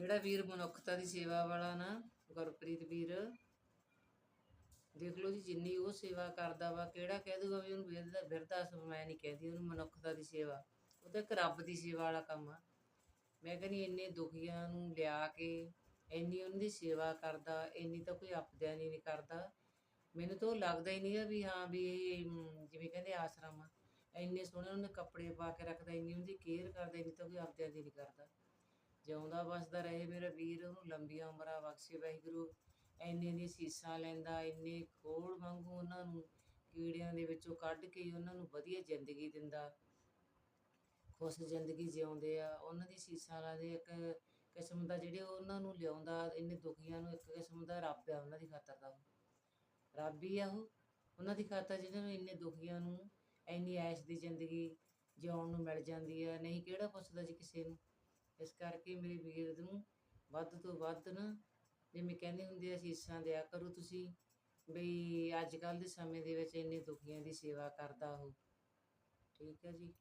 ਜਿਹੜਾ ਵੀਰ ਮਨੁੱਖਤਾ ਦੀ ਸੇਵਾ ਵਾਲਾ ਨਾ, ਗੁਰਪ੍ਰੀਤ ਵੀਰ, ਦੇਖ ਲਓ ਜੀ ਜਿੰਨੀ ਉਹ ਸੇਵਾ ਕਰਦਾ ਵਾ, ਕਿਹੜਾ ਕਹਿ ਦੂਗਾ ਵੀ ਉਹਨੂੰ ਬਿਰਧ ਬਿਰਧ ਮੈਂ ਨਹੀਂ ਕਹਿੰਦੀ ਉਹਨੂੰ ਮਨੁੱਖਤਾ ਦੀ ਸੇਵਾ, ਉਹ ਤਾਂ ਇੱਕ ਰੱਬ ਦੀ ਸੇਵਾ ਵਾਲਾ ਕੰਮ ਆ। ਮੈਂ ਕਹਿੰਦੀ ਇੰਨੇ ਦੁਖੀਆਂ ਨੂੰ ਲਿਆ ਕੇ ਇੰਨੀ ਉਹਨਾਂ ਦੀ ਸੇਵਾ ਕਰਦਾ, ਇੰਨੀ ਤਾਂ ਕੋਈ ਆਪਦਿਆਂ ਦੀ ਨਹੀਂ ਕਰਦਾ। ਮੈਨੂੰ ਤਾਂ ਉਹ ਲੱਗਦਾ ਹੀ ਨਹੀਂਗਾ ਵੀ ਹਾਂ ਵੀ ਇਹ ਜਿਵੇਂ ਕਹਿੰਦੇ ਆਸ਼ਰਮ ਆ ਇੰਨੇ ਸੋਹਣੇ ਉਹਨੇ ਕੱਪੜੇ ਪਾ ਕੇ ਰੱਖਦਾ, ਇੰਨੀ ਉਹਦੀ ਕੇਅਰ ਕਰਦਾ, ਇੰਨੀ ਤਾਂ ਕੋਈ ਆਪਦਿਆਂ ਦੀ ਨਹੀਂ ਕਰਦਾ। ਜਿਉਂਦਾ ਵਸਦਾ ਰਹੇ ਮੇਰਾ ਵੀਰ, ਉਹਨੂੰ ਲੰਬੀਆਂ ਉਮਰਾਂ ਬਖਸ਼ੇ ਵਾਹਿਗੁਰੂ। ਇੰਨੇ ਦੀਆਂ ਸੀਸਾਂ ਲੈਂਦਾ, ਇੰਨੇ ਕੋੜ ਵਾਂਗੂ ਉਹਨਾਂ ਨੂੰ ਕੀੜਿਆਂ ਦੇ ਵਿੱਚੋਂ ਕੱਢ ਕੇ ਉਹਨਾਂ ਨੂੰ ਵਧੀਆ ਜ਼ਿੰਦਗੀ ਦਿੰਦਾ। ਖੁਸ਼ ਜ਼ਿੰਦਗੀ ਜਿਉਂਦੇ ਆ। ਉਹਨਾਂ ਦੀ ਸੀਸਾਂ ਲਾਦੇ ਇੱਕ ਕਿਸਮ ਦਾ ਜਿਹੜੇ ਉਹਨਾਂ ਨੂੰ ਲਿਆਉਂਦਾ, ਇੰਨੇ ਦੁਖੀਆਂ ਨੂੰ ਇੱਕ ਕਿਸਮ ਦਾ ਰੱਬ ਆ ਉਹਨਾਂ ਦੀ ਖਾਤਰ ਦਾ। ਉਹ। ਰੱਬ ਹੀ ਆ ਉਹ। ਉਹਨਾਂ ਦੀ ਖਾਤਰ ਜਿਹਨਾਂ ਨੂੰ ਇੰਨੇ ਦੁਖੀਆਂ ਨੂੰ, ਇੰਨੀ ਐਸ਼ ਦੀ ਜ਼ਿੰਦਗੀ ਜਿਉਣ ਨੂੰ ਮਿਲ ਜਾਂਦੀ ਆ। ਨਹੀਂ ਕਿਹੜਾ ਪੁੱਛਦਾ ਜੀ ਕਿਸੇ ਨੂੰ? ਇਸ ਕਰਕੇ ਮੇਰੇ ਵੀਰ ਨੂੰ ਵੱਧ ਤੋਂ ਵੱਧ ਨਾ ਜਿਵੇਂ ਕਹਿੰਦੇ ਹੁੰਦੇ ਆ ਸੀਸਾਂ ਦਿਆ ਕਰੋ ਤੁਸੀਂ, ਬਈ ਅੱਜ ਕੱਲ ਦੇ ਸਮੇਂ ਦੇ ਵਿੱਚ ਇੰਨੇ ਦੁਖੀਆਂ ਦੀ ਸੇਵਾ ਕਰਦਾ ਉਹ। ਠੀਕ ਹੈ ਜੀ।